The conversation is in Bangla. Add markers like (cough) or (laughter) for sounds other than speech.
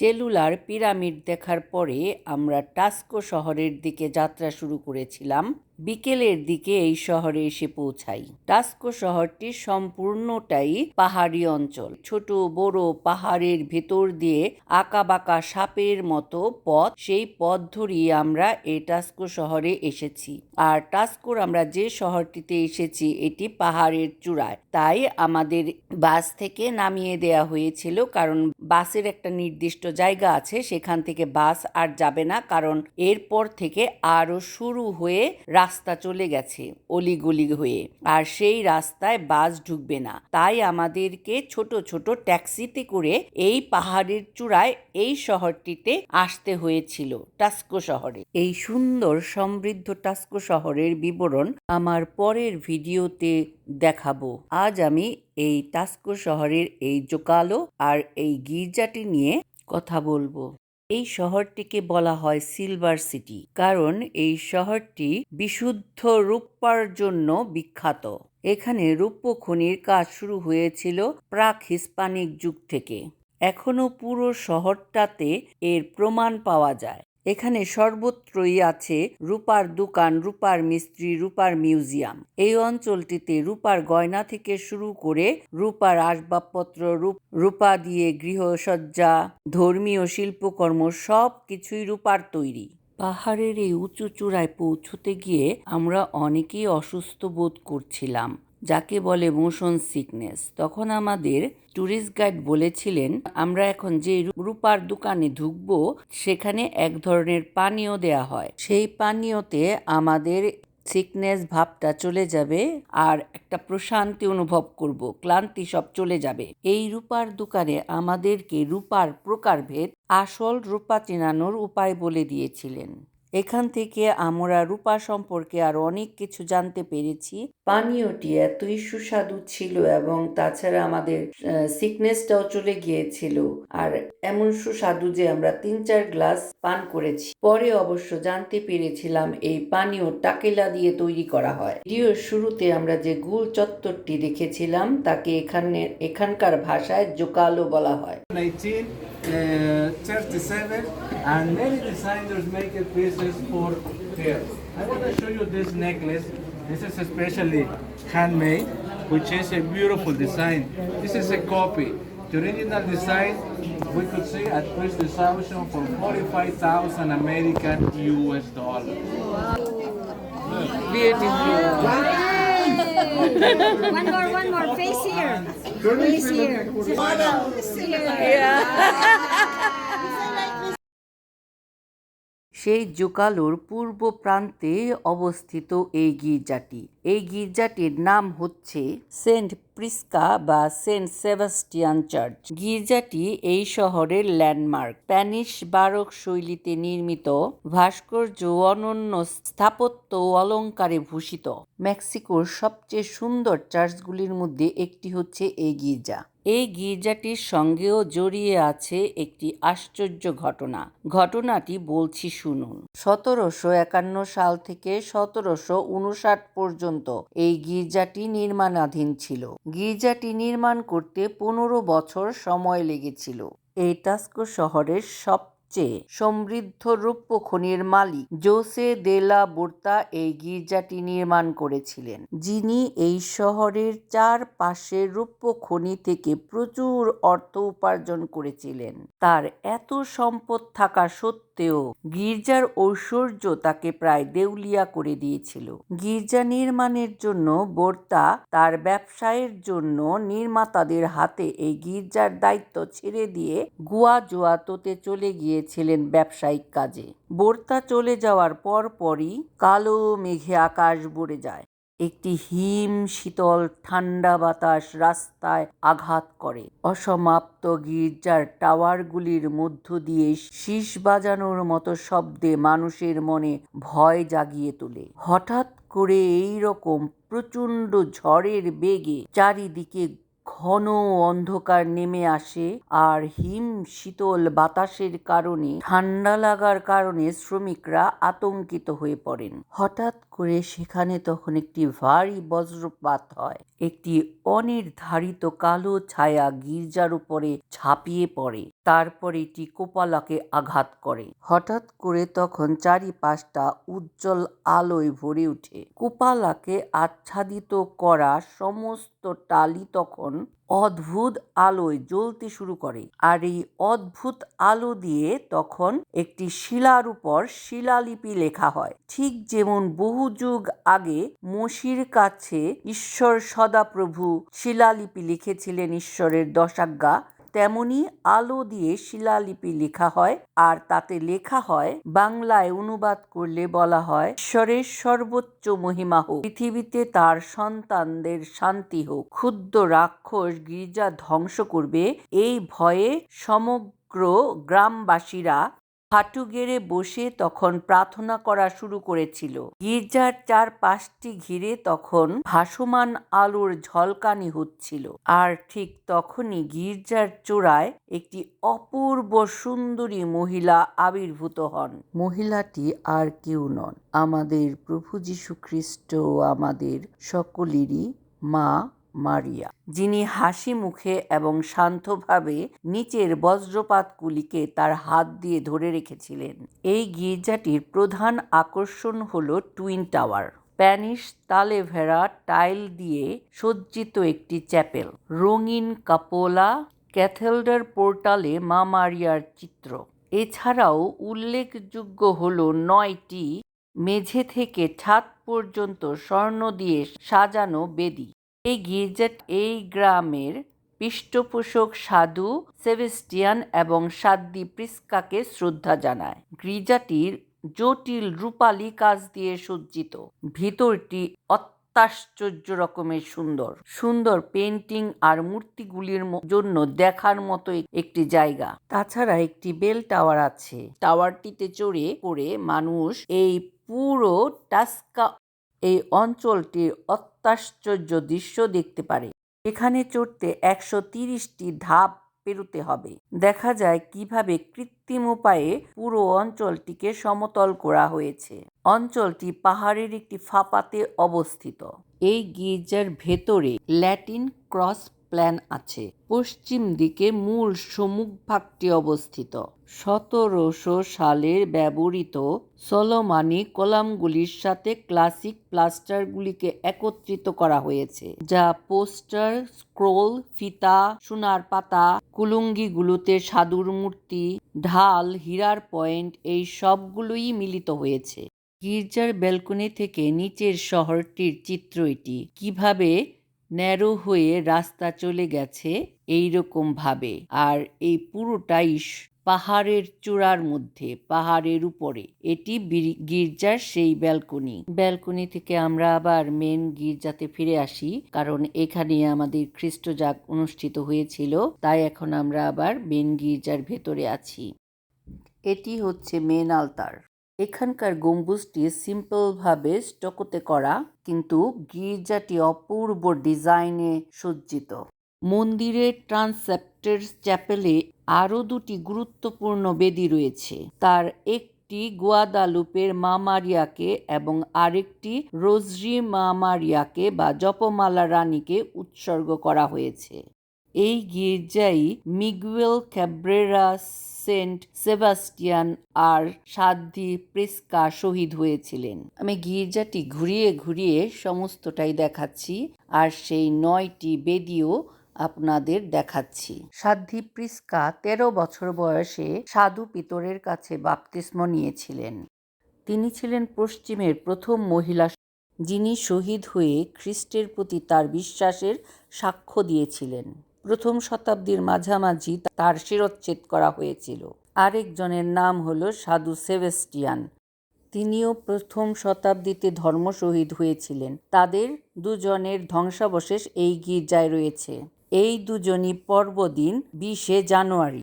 চেলুলার পিরামিড দেখার পরে আমরা টাস্কো শহরের দিকে যাত্রা শুরু করেছিলাম। বিকেলের দিকে এই শহরে এসে পৌঁছাই। টাস্কো শহরটি সম্পূর্ণটাই পাহাড়ি অঞ্চল। ছোট, বড় পাহাড়ের ভেতর দিয়ে আঁকাবাঁকা সাপের মতো পথ, সেই পথ ধরিয়ে আমরা এই টাস্কো শহরে এসেছি। আর টাস্কোর আমরা যে শহরটিতে এসেছি, এটি পাহাড়ের চূড়ায়। তাই আমাদের বাস থেকে নামিয়ে দেয়া হয়েছিল, কারণ বাসের একটা নির্দিষ্ট জায়গা আছে, সেখান থেকে বাস আর যাবে না, কারণ এরপর থেকে আরও শুরু হয়ে রাস্তা চলে গেছে অলিগলি হয়ে। আর সেই রাস্তায় বাস ঢুকবে না। তাই আমাদেরকে ছোট ছোট ট্যাক্সিতে করে এই পাহাড়ের চূড়ায় এই শহরটিতে আসতে হয়েছিল, টাস্কো শহরে। এই সুন্দর সমৃদ্ধ টাস্কো শহরের বিবরণ আমার পরের ভিডিওতে দেখাবো। আজ আমি এই টাস্কো শহরের এই জোকালো আর এই গির্জাটি নিয়ে কথা বলব। এই শহরটিকে বলা হয় সিলভার সিটি, কারণ এই শহরটি বিশুদ্ধ রূপার জন্য বিখ্যাত। এখানে রূপ্য খনির কাজ শুরু হয়েছিল প্রাক হিস্পানিক যুগ থেকে। এখনও পুরো শহরটাতে এর প্রমাণ পাওয়া যায়। এখানে সর্বত্রই আছে রূপার দোকান, রূপার মিস্ত্রি, রূপার মিউজিয়াম। এই অঞ্চলটিতে রূপার গয়না থেকে শুরু করে রূপার আসবাবপত্র, রূপ দিয়ে গৃহসজ্জা, ধর্মীয় শিল্পকর্ম সব কিছুই রূপার তৈরি। পাহাড়ের এই উঁচু চূড়ায় পৌঁছতে গিয়ে আমরা অনেকেই অসুস্থ বোধ করছিলাম। যাকে বলে মোশন সিকনেস। তখন আমাদের ট্যুরিস্ট গাইড বলেছিলেন, আমরা এখন যে রূপার দোকানে ঢুকবো, সেখানে এক ধরনের পানীয় দেয়া হয়। সেই পানীয়তে আমাদের সিকনেস ভাবটা চলে যাবে আর একটা প্রশান্তি অনুভব করব, ক্লান্তি সব চলে যাবে। এই রূপার দোকানে আমাদেরকে রূপার প্রকারভেদ আসল রূপা চেনানোর উপায় বলে দিয়েছিলেন। এখান থেকে আমরা রূপা সম্পর্কে আরও অনেক কিছু জানতে পেরেছি। পানীয়টি এতই সুস্বাদু ছিল এবং তাছাড়া আমাদের সিকনেসটাও চলে গিয়েছিল। আর এমন সুস্বাদু যে আমরা তিন চার গ্লাস পান করেছি। পরে অবশ্য জানতে পেরেছিলাম এই পানীয় টাকেলা দিয়ে তৈরি করা হয়। ভিডিওর শুরুতে আমরা যে গুল চত্বরটি দেখেছিলাম, তাকে এখানে, এখানকার ভাষায় জোকালো বলা হয়। 1937 and many designers make it pieces for here. I want to show you this necklace. This is especially handmade, which is a beautiful design. This is a copy. The original design we could see at first this auction for 45,000 American US dollars. One more, one more. Face here. Face here. (laughs) সেই জোকালোর পূর্ব প্রান্তে অবস্থিত এই গির্জাটি। এই গির্জাটির নাম হচ্ছে সেন্ট প্রিস্কা বা সেন্ট সেবাস্টিয়ান চার্চ। গির্জাটি এই শহরের ল্যান্ডমার্ক। স্প্যানিশ বারক শৈলীতে নির্মিত, ভাস্কর্য অনন্য স্থাপত্য অলঙ্কারে ভূষিত। মেক্সিকোর সবচেয়ে সুন্দর চার্চগুলির মধ্যে একটি হচ্ছে এই গির্জা। এই গির্জাটির সঙ্গেও জড়িয়ে আছে একটি আশ্চর্য ঘটনা। ঘটনাটি বলছি শুনুন। সতেরোশো একান্ন সাল থেকে সতেরোশো উনষাট পর্যন্ত এই গির্জাটি নির্মাণাধীন ছিল। গির্জাটি নির্মাণ করতে পনেরো বছর সময় লেগেছিল। এই টাস্কো শহরের সব চেয়ে সমৃদ্ধ রৌপ্য খনির মালিক জোসে দেলা বোর্তা এই গির্জাটি নির্মাণ করেছিলেন। যিনি এই শহরের চারপাশের রৌপ্য খনি থেকে প্রচুর অর্থ উপার্জন করেছিলেন। তার এত সম্পদ থাকা সত্ত্বেও গির্জার ঐশ্বর্য তাকে প্রায় দেউলিয়া করে দিয়েছিল। গির্জা নির্মাণের জন্য বোর্তা তার ব্যবসায়ের জন্য নির্মাতাদের হাতে এই গির্জার দায়িত্ব ছেড়ে দিয়ে গুয়া জোয়াতোতে চলে গিয়েছিলেন ব্যবসায়িক কাজে। বোর্তা চলে যাওয়ার পর পরই কালো মেঘে আকাশ ভরে যায়। একটি হিম, শীতল, ঠান্ডা বাতাস রাস্তায় আঘাত করে। অসমাপ্ত গির্জার টাওয়ারগুলির মধ্য দিয়ে শীষ বাজানোর মতো শব্দে মানুষের মনে ভয় জাগিয়ে তোলে। হঠাৎ করে এই রকম প্রচণ্ড ঝড়ের বেগে চারিদিকে ঘন অন্ধকার নেমে আসে আর হিম, শীতল বাতাসের কারণে ঠান্ডা লাগার কারণে শ্রমিকরা আতঙ্কিত হয়ে পড়েন। হঠাৎ করে সেখানে তখন একটি ভারী বজ্রপাত হয়। একটি অনির্ধারিত কালো ছায়া গির্জার উপরে ঝাঁপিয়ে পড়ে, তারপর এটি কোপালাকে আঘাত করে। হঠাৎ করে তখন চারিপাশটা উজ্জ্বল আলোয় ভরে ওঠে। কোপালাকে আচ্ছাদিত করা সমস্ত টালি তখন অদ্ভুত আলোয় জ্বলতে শুরু করে। আর এই অদ্ভুত আলো দিয়ে তখন একটি শিলার উপর শিলালিপি লেখা হয়। ঠিক যেমন বহু যুগ আগে মসির কাছে ঈশ্বর সদাপ্রভু শিলালিপি লিখেছিলেন ঈশ্বরের দশাজ্ঞা তেমনি আলো দিয়ে শিলালিপি লেখা হয় আর তাতে লেখা হয়, বাংলায় অনুবাদ করলে বলা হয়, ঈশ্বরের সর্বোচ্চ মহিমা হোক, পৃথিবীতে তার সন্তানদের শান্তি হোক, ক্ষুদ্র রাক্ষস গির্জা ধ্বংস করবে, এই ভয়ে সমগ্র গ্রামবাসীরা হাঁটু গেড়ে বসে তখন প্রার্থনা করা শুরু করেছিল। গির্জার চারপাশটি ঘিরে তখন ভাসমান আলোর ঝলকানি হচ্ছিল। আর ঠিক তখনই গির্জার চূড়ায় একটি অপূর্ব সুন্দরী মহিলা আবির্ভূত হন। মহিলাটি আর কেউ নন। আমাদের প্রভু যীশু খ্রিস্ট আমাদের সকলেরই মা মারিয়া, যিনি হাসি মুখে এবং শান্তভাবে নিচের বজ্রপাতগুলিকে তার হাত দিয়ে ধরে রেখেছিলেন। এই গির্জাটির প্রধান আকর্ষণ হল twin tower. Spanish Talavera tile দিয়ে সজ্জিত একটি চ্যাপেল। রঙিন কাপোলা ক্যাথেলডার পোর্টালে মা মারিয়ার চিত্র। এছাড়াও উল্লেখযোগ্য হল নয়টি মেঝে থেকে ছাদ পর্যন্ত স্বর্ণ দিয়ে সাজানো বেদি। এই গির্জাট এই গ্রামের পৃষ্ঠপোষক সাধু সেবেস্টিয়ান এবং সাদ্দি প্রিস্কাকে শ্রদ্ধা জানায়। গির্জাটির জটিল রূপালী কাজ দিয়ে সজ্জিত। ভিতরটি অত্যাশ্চর্য রকমের সুন্দর। সুন্দর পেন্টিং আর মূর্তিগুলির জন্য দেখার মতো একটি জায়গা। তাছাড়া একটি বেল টাওয়ার আছে। টাওয়ারটিতে চড়ে করে মানুষ এই পুরো টাস্কা এই অঞ্চলটির অত্যাশ্চর্য দৃশ্য দেখতে পারে। এখানে চড়তে একশো তিরিশটি ধাপ পেরোতে হবে। দেখা যায় কীভাবে কৃত্রিম উপায়ে পুরো অঞ্চলটিকে সমতল করা হয়েছে। অঞ্চলটি পাহাড়ের একটি ফাঁপাতে অবস্থিত। এই গির্জার ভেতরে ল্যাটিন ক্রস প্ল্যান আছে। পশ্চিম দিকে মূল সম্মুখভাগটি অবস্থিত। সতেরোশো সালের ব্যবহৃত সলোমানি কলামগুলির সাথে ক্লাসিক প্লাস্টারগুলিকে একত্রিত করা হয়েছে, যা পোস্টার, স্ক্রোল, ফিতা, সোনার পাতা, কুলুঙ্গিগুলোতে সাধুর মূর্তি, ঢাল, হীরার পয়েন্ট, এই সবগুলোই মিলিত হয়েছে। গির্জার ব্যালকনি থেকে নিচের শহরটির চিত্র এটি। কীভাবে ন্যারো হয়ে রাস্তা চলে গেছে এই রকম ভাবে। আর এই পুরোটাই পাহাড়ের চূড়ার মধ্যে, পাহাড়ের উপরে। এটি গির্জার সেই ব্যালকনি। ব্যালকনি থেকে আমরা আবার মেন গির্জাতে ফিরে আসি, কারণ এখানে আমাদের খ্রিস্টজাগ অনুষ্ঠিত হয়েছিল, তাই এখন আমরা আবার মেন গির্জার ভেতরে আছি। এটি হচ্ছে মেন আলতার। এখানকার গম্বুজটি সিম্পলভাবে স্টকোতে করা, কিন্তু গির্জাটি অপূর্ব ডিজাইনে সজ্জিত। মন্দিরের ট্রান্সেপ্টের চ্যাপেলে আরও দুটি গুরুত্বপূর্ণ বেদি রয়েছে। তার একটি গুয়াদালুপের মা মারিয়াকে এবং আরেকটি রোজরি মা মারিয়াকে বা জপমালা রানীকে উৎসর্গ করা হয়েছে। এই গির্জাই মিগুয়েল ক্যাব্রেরা, সেন্ট সেবাস্টিয়ান আর সাধ্বী প্রেস্কা শহীদ হয়েছিলেন। আমি গির্জাটি ঘুরিয়ে ঘুরিয়ে সমস্তটাই দেখাচ্ছি আর সেই নয়টি বেদিও আপনাদের দেখাচ্ছি। সাধ্বী প্রিস্কা তেরো বছর বয়সে সাধু পিতরের কাছে বাপ্তিস্ম নিয়েছিলেন। তিনি ছিলেন পশ্চিমের প্রথম মহিলা যিনি শহীদ হয়ে খ্রিস্টের প্রতি তার বিশ্বাসের সাক্ষ্য দিয়েছিলেন। প্রথম শতাব্দীর মাঝামাঝি তার শিরচ্ছেদ করা হয়েছিল। আরেকজনের নাম হল সাধু সেভেস্টিয়ান তিনিও প্রথম শতাব্দীতে ধর্ম শহীদ হয়েছিলেন। তাদের দুজনের ধ্বংসাবশেষ এই গির্জায় রয়েছে। এই দুজনই পর্বদিন বিশে জানুয়ারি।